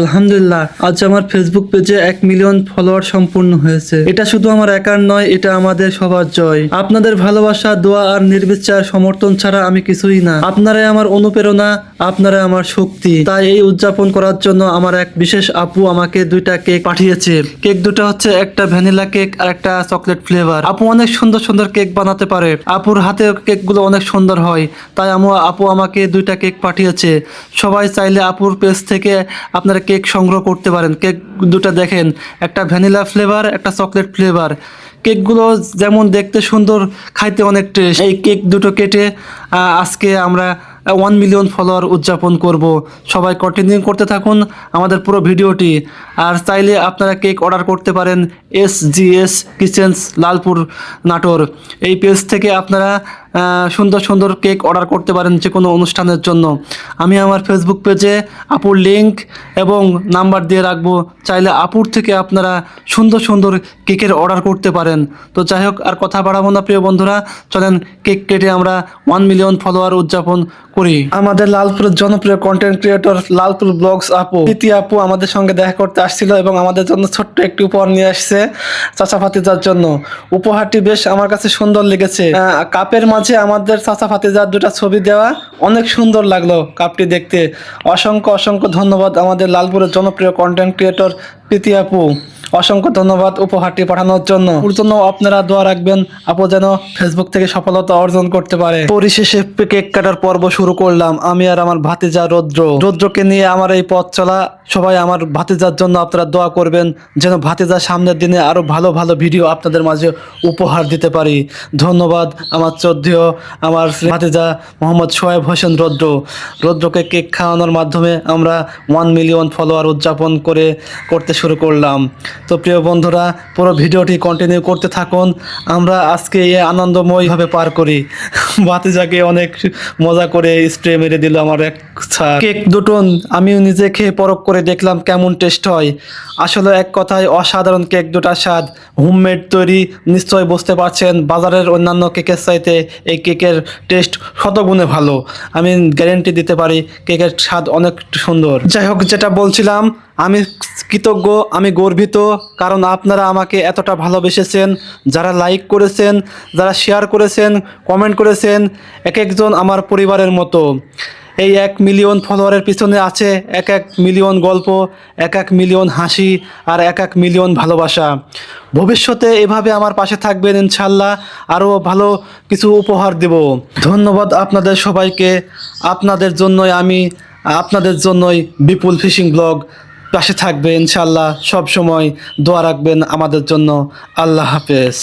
আলহামদুলিল্লাহ, আজ আমার ফেসবুক পেজে এক মিলিয়ন ফলোয়ার সম্পূর্ণ হয়েছে। এটা শুধু আমার একার নয়, এটা আমাদের সবার জয়। আপনাদের ভালোবাসা, দোয়া আর নির্বিচার সমর্থন ছাড়া আমি কিছুই না। আপনারাই আমার অনুপ্রেরণা, আপনারাই আমার শক্তি। তাই এই উদযাপন করার জন্য আমার এক বিশেষ আপু আমাকে দুইটা কেক পাঠিয়েছে। কেক দুটো হচ্ছে একটা ভ্যানিলা কেক আর একটা চকলেট ফ্লেভার আপু অনেক সুন্দর সুন্দর কেক বানাতে পারে। আপুর হাতের কেকগুলো অনেক সুন্দর হয়। তাই আমু, আপু আমাকে দুইটা কেক পাঠিয়েছে। সবাই চাইলে আপুর পেজ থেকে আপনারা কেক সংগ্রহ করতে পারেন। কেক দুটো দেখেন, একটা ভ্যানিলা ফ্লেভার, একটা চকলেট ফ্লেভার। কেকগুলো যেমন দেখতে সুন্দর, খাইতে অনেক টেস্ট এই কেক দুটো কেটে আজকে আমরা ওয়ান মিলিয়ন ফলোয়ার উদযাপন করব। সবাই কন্টিনিউ করতে থাকুন আমাদের পুরো ভিডিওটি। আর চাইলে আপনারা কেক অর্ডার করতে পারেন S G S kitchens Lalpur Natore. এই পেজ থেকে আপনারা সুন্দর সুন্দর কেক অর্ডার করতে পারেন যে কোনো অনুষ্ঠানের জন্য। আমি আমার ফেসবুক পেজে আপুর লিঙ্ক এবং নাম্বার দিয়ে রাখব। চাইলে আপুর থেকে আপনারা সুন্দর সুন্দর কেকের অর্ডার করতে পারেন। তো যাই হোক আর কথা বাড়াবো না প্রিয় বন্ধুরা। চলেন কেক কেটে আমরা ওয়ান মিলিয়ন ফলোয়ার উদযাপন করি। আমাদের লালপুরের জনপ্রিয় কন্টেন্ট ক্রিয়েটর লালপুর ব্লগস আপু। প্রীতি আপু আমাদের সঙ্গে দেখা করতে আসছিল এবং আমাদের জন্য ছোট্ট একটি উপহার নিয়ে আসছে চাচা ফাতিজার জন্য। উপহারটি বেশ আমার কাছে সুন্দর লেগেছে। কাপের মাঝে আমাদের চাচা ফাতেজার দুটা ছবি দেওয়া। অনেক সুন্দর লাগল কাপটি দেখতে। অসংখ্য অসংখ্য ধন্যবাদ আমাদের লালপুরের জনপ্রিয় কন্টেন্ট ক্রিয়েটর প্রীতি আপু। অসংখ্য ধন্যবাদ উপহারটি পাঠানোর জন্য। ওর জন্য আপনারা দোয়া রাখবেন, আপু যেন ফেসবুক থেকে সফলতা অর্জন করতে পারে। পরিশেষে কেক কাটার পর্ব শুরু করলাম। আমি আর আমার ভাতিজা রৌদ্র। রৌদ্রকে নিয়ে আমার এই পথ চলা, সবাই আমার ভাতিজার জন্য আপনারা দোয়া করবেন, যেন ভাতিজা সামনের দিনে আরও ভালো ভালো ভিডিও আপনাদের মাঝে উপহার দিতে পারি। ধন্যবাদ আমার চোদ্দীয় আমার ভাতিজা মোহাম্মদ সোহেব হোসেন রৌদ্র। রৌদ্রকে কেক খাওয়ানোর মাধ্যমে আমরা ওয়ান মিলিয়ন ফলোয়ার উদযাপন করে, করতে শুরু করলাম। তো প্রিয় বন্ধুরা, পুরো ভিডিওটি কন্টিনিউ করতে থাকুন। আমরা আজকে এই আনন্দময়ভাবে পার করি। ভাতিজাকে অনেক মজা করে স্প্রে মেরে দিল আমার এক কেক দুটো আমিও নিজে খেয়ে পরখ করে দেখলাম কেমন টেস্ট হয়। আসলে এক কথায় অসাধারণ কেক দুটার স্বাদ। হোমমেড তৈরি, নিশ্চয় বুঝতে পারছেন, বাজারের অন্যান্য কেকের চাইতে এই কেকের টেস্ট শতগুণে ভালো। আমি গ্যারেন্টি দিতে পারি, কেকের স্বাদ অনেক সুন্দর। যাই হোক, যেটা বলছিলাম, আমি কৃতজ্ঞ, আমি গর্বিত কারণ আপনারা আমাকে এতটা ভালোবেসেছেন, যারা লাইক করেছেন, যারা শেয়ার করেছেন কমেন্ট করেছেন এক একজন আমার পরিবারের মতো। এই এক মিলিয়ন ফলোয়ারের পিছনে আছে এক এক মিলিয়ন গল্প, এক এক মিলিয়ন হাসি, আর এক এক মিলিয়ন ভালোবাসা। ভবিষ্যতে এভাবে আমার পাশে থাকবেন ইনশাল্লাহ আরও ভালো কিছু উপহার দেব। ধন্যবাদ আপনাদের সবাইকে। আপনাদের জন্যই আমি, আপনাদের জন্যই বিপুল ফিশিং ব্লগ পাশে থাকবে ইনশাল্লাহ সব সময় দোয়া রাখবেন আমাদের জন্য। আল্লাহ হাফেজ।